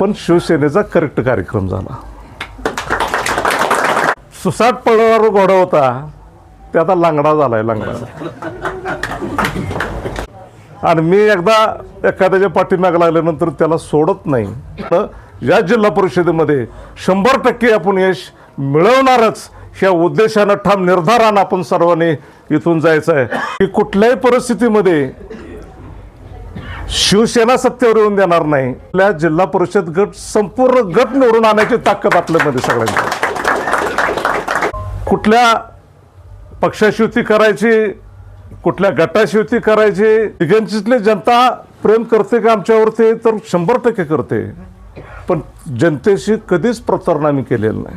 पण शिवसेनेचा करेक्ट कार्यक्रम झाला. सुसाट पडणारा घोडा होता. ते आता लांगडा झालाय लांगडा. आणि मी एकदा एखाद्याच्या पाठीमाग लागल्यानंतर त्याला सोडत नाही. तर या जिल्हा परिषदेमध्ये शंभर टक्के आपण यश मिळवणारच ह्या उद्देशानं ठाम निर्धारानं आपण सर्वांनी इथून जायचं आहे की कुठल्याही परिस्थितीमध्ये शिवसेना सत्तेवर येऊन देणार नाही. आपल्या जिल्हा परिषद गट संपूर्ण गट निवडून आणायची ताकद आपल्यामध्ये सगळ्यांची. कुठल्या पक्षाशी युती करायची कुठल्या गटाशी युती करायची दिगंचितली जनता प्रेम करते का आमच्यावरती? तर शंभर टक्के करते. पण जनतेशी कधीच प्रतारणा मी केलेलं नाही.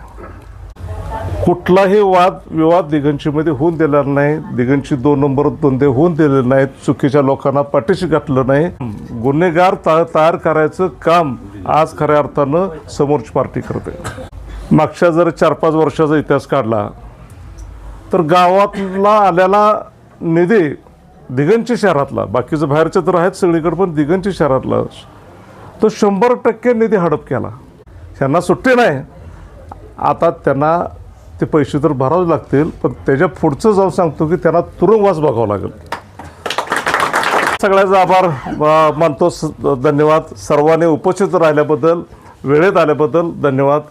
कुठलाही वाद विवाद दिगंचीमध्ये होऊन दिलेला नाही. दिगंची दोन नंबर धंदे होऊन दिलेले नाहीत. चुकीच्या लोकांना पाठीशी घातलं नाही. गुन्हेगार तयार करायचं काम आज खऱ्या अर्थानं समोरची पार्टी करते. मागच्या जर चार पाच वर्षाचा इतिहास काढला तर गावातला आलेला निधी दिगंची शहरातला बाकीचं बाहेरचे तर आहेत सगळीकडे पण दिगंची शहरातला तो शंभर टक्के निधी हडप केला. त्यांना सुट्टी नाही. आता त्यांना ते पैसे तर भरावे लागतील पण त्याच्या पुढचं जाऊन सांगतो की त्यांना तुरुंगवास बघावं लागेल. सगळ्याचा आभार मानतो. स- धन्यवाद. सर्वांनी उपस्थित राहिल्याबद्दल वेळेत आल्याबद्दल धन्यवाद.